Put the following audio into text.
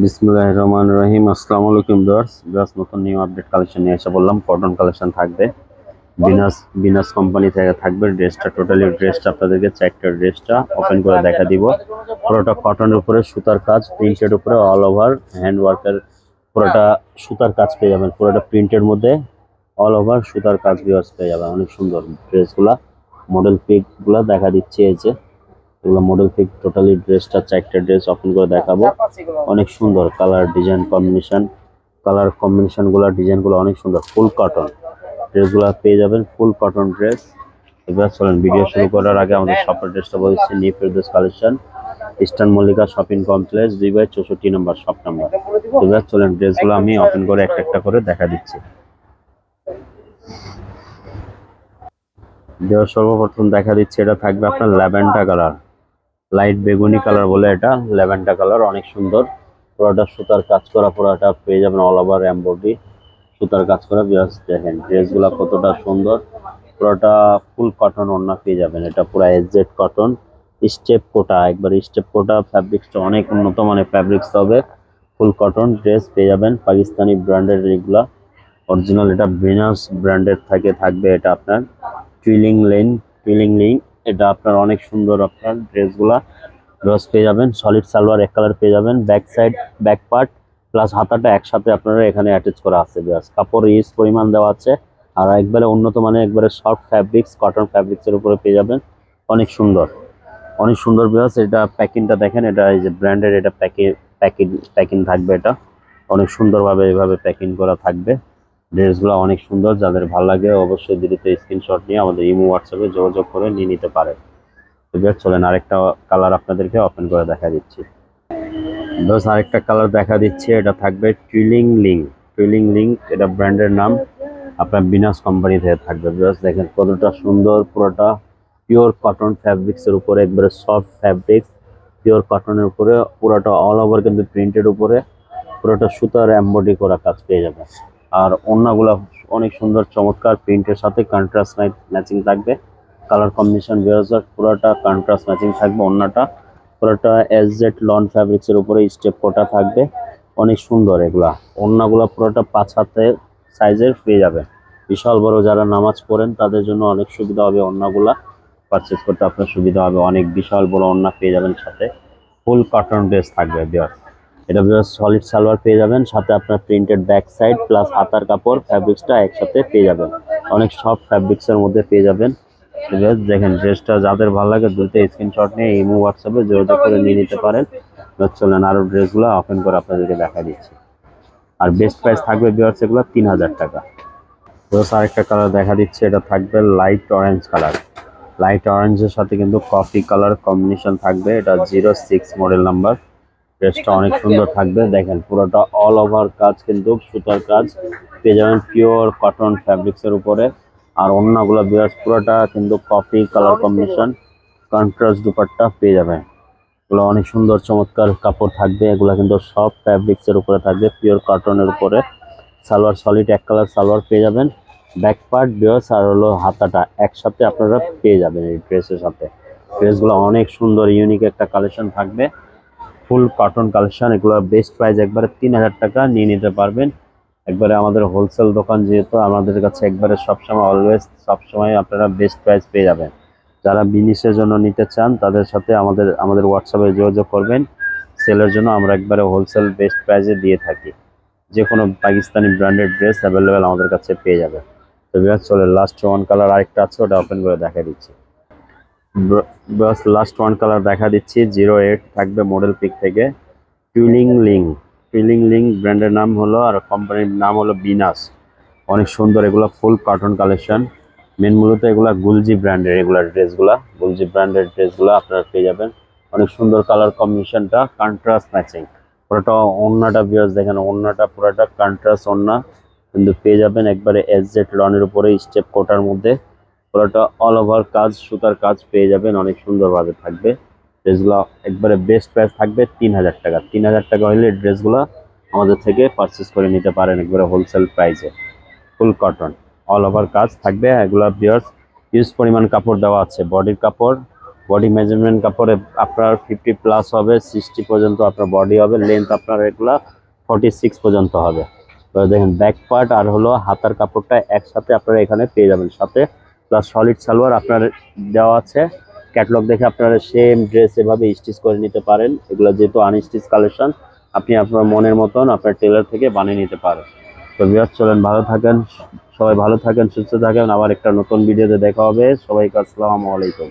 বিসমুল্লাহ রহমান রহিম আসসালামু আলাইকুম ভিউয়ার্স। ভিউয়ার্স, নতুন নিউ আপডেট কালেকশন নিয়ে এসে বললাম কটন কালেকশন থাকবে। বিনাস বিনাস কোম্পানি থেকে থাকবে ড্রেসটা টোটালি ড্রেসটা আপনাদেরকে চারটা ড্রেসটা ওপেন করে দেখা দিব। পুরোটা কটনের উপরে সুতার কাজ প্রিন্টের উপরে অল ওভার হ্যান্ড ওয়ার্কের পুরোটা সুতার কাজ পেয়ে যাবেন। পুরোটা প্রিন্টের মধ্যে অল ওভার সুতার কাজ ভিউয়ার্স পেয়ে যাবেন। অনেক সুন্দর ড্রেসগুলা মডেল পিকগুলা দেখা দিচ্ছে এই যে। এগুলো মডেল পিক টোটালি ড্রেসটা চারটা ড্রেস ওপেন করে দেখাবো। অনেক সুন্দর কালার ডিজাইন কম্বিনেশন কালার কম্বিনেশনগুলো ডিজাইনগুলো অনেক সুন্দর ফুল কটন ড্রেসগুলো পেয়ে যাবেন ফুল কটন ড্রেস এবার চলেন ভিডিও শুরু করার আগে আমাদের শপের ড্রেসটা বলছি new Ferdous collection eastern Mallika shopping complex দুই বাই চৌষট্টি নম্বর শপ নাম্বার এবার চলেন ড্রেসগুলো আমি ওপেন করে একটা একটা করে দেখা দিচ্ছি। দেওয়ার সর্বপ্রথম দেখা দিচ্ছে এটা থাকবে আপনার ল্যাভেন্ডার কালার লাইট বেগুনি কালার বলে এটা ল্যাভেন্ডার কালার অনেক সুন্দর। পুরোটা সুতার কাজ করা, পুরোটা পেয়ে যাবেন অল ওভার এমব্রয়ডারি সুতার কাজ করা বিয়াস দেখেন ড্রেসগুলো কতটা সুন্দর। পুরোটা ফুল কটন ওড়না পেয়ে যাবেন, এটা পুরো এজেড কটন স্টেপ কোটা, একবার স্টেপ কোটা ফ্যাব্রিক্সটা অনেক উন্নত মানের ফ্যাব্রিক্স হবে। ফুল কটন ড্রেস পেয়ে যাবেন, পাকিস্তানি ব্র্যান্ডের এগুলা। অরিজিনাল এটা ভিনাস ব্র্যান্ডের থাকে, থাকবে এটা আপনার। টুইলিং লেন টুইলিং লিং এটা আপনার অনেক সুন্দর আপনার ড্রেসগুলা। ড্রেস পেয়ে যাবেন সলিড সালোয়ার এক কালার পেয়ে যাবেন back side back part plus হাতাটা একসাথে আপনারা এখানে অ্যাটাচ করা আছে ব্যাস কাপড় ইউজ পরিমাণ দেওয়া আছে। আর একবারে উন্নত মানের একবারে সফট ফ্যাব্রিক্স কটন ফ্যাব্রিক্সের উপরে পেয়ে যাবেন। অনেক সুন্দর। অনেক সুন্দর বিয়াস এটা প্যাকিংটা দেখেন, এটা এই যে ব্র্যান্ডের এটা প্যাকিং প্যাকিং প্যাকিং থাকবে এটা। অনেক সুন্দরভাবে এভাবে প্যাকিং করা থাকবে। ড্রেসগুলো অনেক সুন্দর, যাদের ভালো লাগে অবশ্যই দিদিতে স্ক্রিনশট নিয়ে আমাদের ইমো হোয়াটসঅ্যাপে যোগাযোগ করে নিয়ে নিতে পারেন। তো চলেন আরেকটা কালার আপনাদেরকে ওপেন করে দেখা দিচ্ছি। বেশ আরেকটা কালার দেখা দিচ্ছে, এটা থাকবে টুইলিং লিং টুইলিং লিং এটা ব্র্যান্ডের নাম। আপনার বিনাস কোম্পানি থেকে থাকবে। বেশ দেখেন কতটা সুন্দর, পুরোটা পিওর কটন ফ্যাব্রিক্সের উপরে, একবারে সফট ফ্যাব্রিক্স পিওর কটনের উপরে, পুরোটা অল ওভার কিন্তু প্রিন্টের উপরে, পুরোটা সুতার এম্বয়ডারি করা কাজ পেয়ে যাবে আর ওড়নাগুলো অনেক সুন্দর, চমৎকার প্রিন্টের সাথে কন্ট্রাস্ট ম্যাচিং থাকবে। কালার কম্বিনেশন বেরোজার পুরোটা কন্ট্রাস্ট ম্যাচিং থাকবে ওড়নাটা। পুরোটা এস জেড লন ফ্যাব্রিক্সের উপরে স্টেপ কোটা থাকবে। অনেক সুন্দর এগুলা। ওড়নাগুলো পুরোটা পাঁচ হাতে সাইজের পেয়ে যাবে। বিশাল বড় যারা নামাজ পড়েন, তাদের জন্য অনেক সুবিধা হবে ওড়নাগুলা। পারচেস করতে আপনার সুবিধা হবে। অনেক বিশাল বড় ওড়না পেয়ে যাবেন সাথে। ফুল কটন ড্রেস থাকবে বিয়ার এটা সলিড সালোয়ার পেয়ে যাবেন, সাথে আপনার প্রিন্টেড ব্যাক সাইড প্লাস হাতার কাপড় ফ্যাব্রিক্সটা একসাথে পেয়ে যাবেন। অনেক সফট ফ্যাব্রিক্সের মধ্যে পেয়ে যাবেন। দেখেন ড্রেসটা যাদের ভালো লাগে দ্রুত স্ক্রিনশট নিয়ে ইমো, হোয়াটসঅ্যাপে যোগাযোগ করে নিয়ে নিতে পারেন। চলেন আরও ড্রেসগুলো ওপেন করে আপনাদেরকে দেখা দিচ্ছি। আর বেস্ট প্রাইস থাকবে বিয়ার্স এগুলো তিন হাজার টাকা। প্লাস আরেকটা কালার দেখা দিচ্ছে, এটা থাকবে লাইট অরেঞ্জ কালার লাইট অরেঞ্জের সাথে কিন্তু কফি কালার কম্বিনেশন থাকবে, এটা জিরো সিক্স মডেল নাম্বার ড্রেসটা অনেক সুন্দর থাকবে। দেখেন পুরোটা অল ওভার কাজ কিন্তু সুতার কাজ। পেয়ে যাবেন পিওর কটন ফ্যাব্রিক্সের উপরে। আর অন্যগুলো বিরাজ পুরোটা কিন্তু coffee colour combination contrast dupatta পেয়ে যাবেন। এগুলো অনেক সুন্দর চমৎকার কাপড় থাকবে। এগুলো কিন্তু সব ফ্যাব্রিক্সের উপরে থাকবে পিওর কটনের উপরে। সালোয়ার সলিড এক কালার সালোয়ার পেয়ে যাবেন। ব্যাক পার্ট বিয়ার্স আর হলো হাতাটা একসাথে আপনারা পেয়ে যাবেন এই ড্রেসের সাথে। ড্রেসগুলো অনেক সুন্দর ইউনিক একটা কালেকশন থাকবে। ফুল কটন কালেকশন এগুলো বেস্ট প্রাইস একবারে তিন হাজার টাকা নিয়ে নিতে পারবেন। একবারে আমাদের হোলসেল দোকান যেহেতু, আমাদের কাছে একবারে সবসময় অলওয়েজ সবসময় আপনারা বেস্ট প্রাইস পেয়ে যাবেন। যারা বিজনেসের জন্য নিতে চান, তাদের সাথে আমাদের আমাদের হোয়াটসঅ্যাপে যোগাযোগ করবেন। সেলের জন্য আমরা একবারে হোলসেল বেস্ট প্রাইসে দিয়ে থাকি। যে কোনো পাকিস্তানি ব্র্যান্ডেড ড্রেস অ্যাভেলেবেল আমাদের কাছে পেয়ে যাবে তো বিরাজ চলে লাস্ট ওয়ান কালার আরেকটা আছে, ওটা ওপেন করে দেখা দিচ্ছি। বাস লাস্ট ওয়ান কালার দেখা দিচ্ছি জিরো এইট থাকবে মডেল পিক থেকে। টুইলিং লিং টুইলিং লিং ব্র্যান্ডের নাম হলো, আর কোম্পানির নাম হলো বিনাস অনেক সুন্দর, এগুলো ফুল কার্টুন কালেকশন মেন মূলত এগুলা গুলজি ব্র্যান্ডের এগুলার ড্রেসগুলা গুলজি ব্র্যান্ডের ড্রেসগুলো আপনারা পেয়ে যাবেন। অনেক সুন্দর কালার কম্বিনেশনটা কন্ট্রাস্ট ম্যাচিং পুরোটা ওড়নাটা বিয়াস দেখেন ওড়নাটা পুরোটা কন্ট্রাস্ট ওড়না কিন্তু পেয়ে যাবেন একবারে এস জেড লনের উপরে স্টেপ কোটার মধ্যে। পুরোটা অল ওভার কাজ, সুতার কাজ পেয়ে যাবেন, অনেক সুন্দরভাবে থাকবে। ড্রেসগুলো একবারে বেস্ট প্রাইস থাকবে তিন হাজার টাকা। তিন হাজার টাকা হলে ড্রেসগুলো আমাদের থেকে পারচেস করে নিতে পারেন একবারে হোলসেল প্রাইসে ফুল কটন অল ওভার কাজ থাকবে। এগুলো বিয়ার্স ইউজ পরিমাণ কাপড় দেওয়া আছে। বডির কাপড় বডি মেজারমেন্ট কাপড়ে আপনার ফিফটি প্লাস হবে সিক্সটি পর্যন্ত আপনার বডি হবে। লেন্থ আপনার এগুলা ফর্টি সিক্স পর্যন্ত হবে। দেখেন ব্যাক পার্ট আর হলো হাতার কাপড়টা একসাথে আপনারা এখানে পেয়ে যাবেন। সাথে প্লাস সলিড সালোয়ার আপনার দেওয়া আছে। ক্যাটলগ দেখে আপনারা সেম ড্রেস এভাবে স্টিচ করে নিতে পারেন। এগুলো যেহেতু আনস্টিচ কালেকশন আপনি আপনার মনের মতন আপনার টেলার থেকে বানিয়ে নিতে পারেন। তো বিয়ার চলেন, ভালো থাকেন, সবাই ভালো থাকেন, সুস্থ থাকেন। আবার একটা নতুন ভিডিওতে দেখা হবে। সবাইকে আসসালামু আলাইকুম।